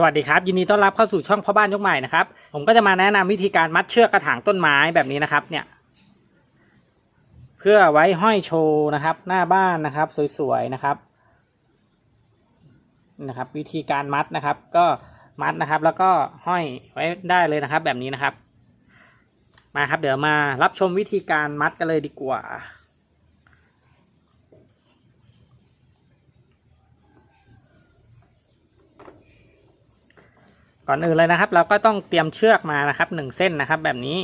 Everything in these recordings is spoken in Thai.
สวัสดีครับ ยินดีต้อนรับเข้าสู่ช่องพ่อบ้านยกใหม่นะครับ ผมก็จะมาแนะนำวิธีการมัดเชือกกระถางต้นไม้แบบนี้นะครับ เนี่ย เพื่อไว้ห้อยโชว์นะครับ หน้าบ้านนะครับ สวยๆนะครับ นะครับ วิธีการมัดนะครับ ก็มัดนะครับ แล้วก็ห้อยไว้ได้เลยนะครับ แบบนี้นะครับ มาครับ เดี๋ยวมารับชมวิธีการมัดกันเลยดีกว่า ก่อนอื่นเลยนะครับ เราก็ต้องเตรียมเชือกมานะครับหนึ่งเส้นนะครับแบบนี้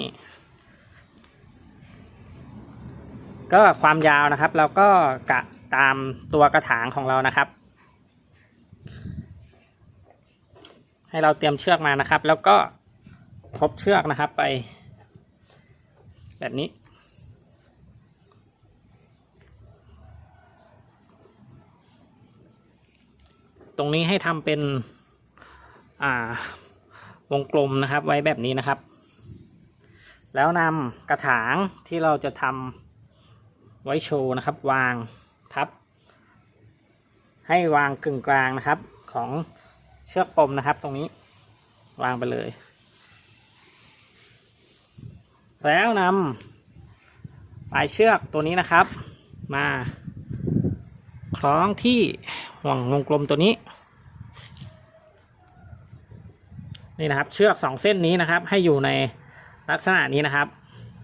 ก็ความยาวนะครับ เราก็กะตามตัวกระถางของเรานะครับ ให้เราเตรียมเชือกมานะครับ แล้วก็ทบเชือกนะครับไป แบบนี้ตรงนี้ให้ทำเป็น อ่าวงกลมนะครับไว้แบบนี้นะครับ แล้วนำกระถางที่เราจะทำไว้โชว์นะครับ วางทับ ให้วางกึ่งกลางนะครับของเชือกปมนะครับ ตรงนี้วางไปเลย แล้วนำปลายเชือกตัวนี้นะครับ มา คล้องที่ห่วงวงกลมตัวนี้ นี่นะครับ เชือกสองเส้นนี้นะครับ ให้อยู่ในลักษณะนี้นะครับ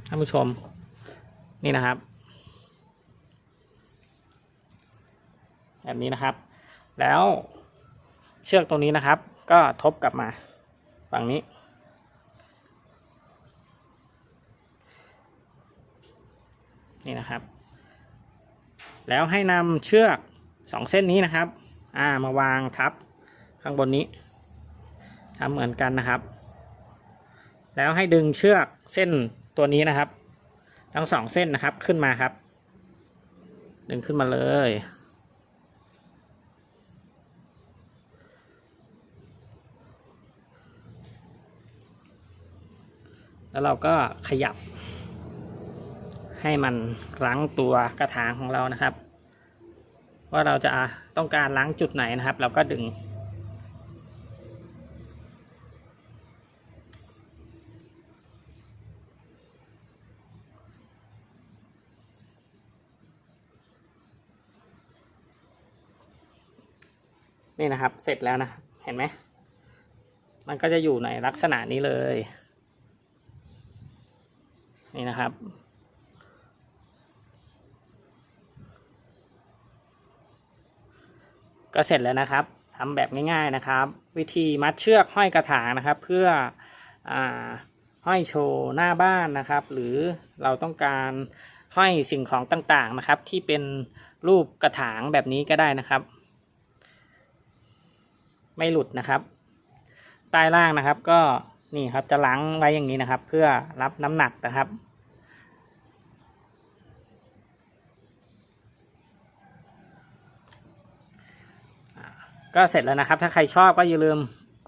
ท่านผู้ชมนี่นะครับ แบบนี้นะครับ แล้วเชือกตรงนี้นะครับ ก็ทบกลับมาฝั่งนี้ นี่นะครับ แล้วให้นำเชือกสองเส้นนี้นะครับ อ่ามาวางทับข้างบนนี้ ทำเหมือนกันนะครับ แล้วให้ดึงเชือกเส้นตัวนี้นะครับ ทั้งสองเส้นนะครับขึ้นมาครับ ดึงขึ้นมาเลยแล้วเราก็ขยับ ให้มันรั้งตัวกระถางของเรานะครับ ว่าเราจะต้องการล้างจุดไหนนะครับ เราก็ดึง นี่นะครับ เสร็จแล้วนะ เห็นไหม มันก็จะอยู่ในลักษณะนี้เลย นี่นะครับ ก็เสร็จแล้วนะครับทำแบบง่ายๆนะครับ วิธีมัดเชือกห้อยกระถางนะครับ เพื่ออห้อยโชว์หน้าบ้านนะครับ หรือเราต้องการห้อยสิ่งของต่างๆนะครับ ที่เป็นรูปกระถางแบบนี้ก็ได้นะครับ ไม่หลุดนะครับ ใต้ล่างนะครับก็นี่ครับจะล้างไว้อย่างนี้นะครับ เพื่อรับน้ำหนักนะครับ ก็เสร็จแล้วนะครับ ถ้าใครชอบก็อย่าลืม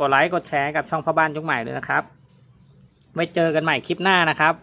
กดไลค์กดแชร์กับช่องพ่อบ้านยุคใหม่เลยนะครับไว้เจอกันใหม่คลิปหน้านะครับ